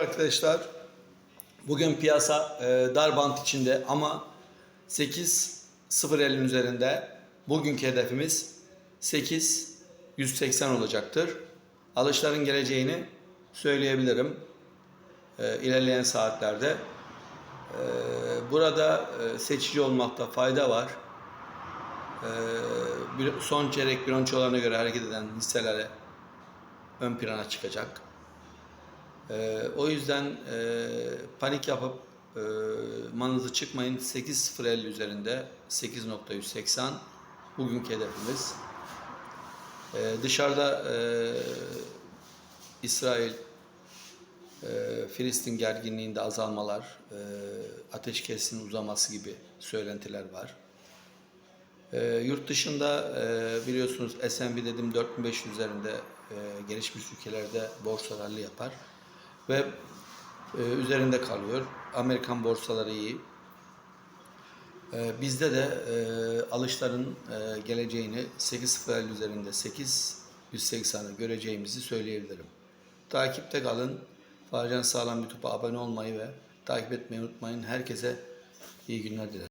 arkadaşlar. Bugün piyasa e, dar bant içinde ama 8.050'nin üzerinde. Bugünkü hedefimiz 8.180 olacaktır. Alışların geleceğini söyleyebilirim. E, ilerleyen saatlerde. E, burada e, seçici olmakta fayda var. E, son çeyrek bilançolarına göre hareket eden hisselere ön plana çıkacak. Ee, o yüzden e, panik yapıp e, manınızı çıkmayın. 8.050 üzerinde 8.180 bugünkü hedefimiz. Ee, dışarıda e, İsrail e, Filistin gerginliğinde azalmalar, e, ateşkesin uzaması gibi söylentiler var. E, yurt dışında e, biliyorsunuz S&P dedim 4500 üzerinde e, gelişmiş ülkelerde borsa rally yapar ve e, üzerinde kalıyor. Amerikan borsaları iyi. E, bizde de e, alışların e, geleceğini 8.050 üzerinde 8.180'ı göreceğimizi söyleyebilirim. Takipte kalın. Farcan Sağlam YouTube'a abone olmayı ve takip etmeyi unutmayın. Herkese iyi günler dilerim.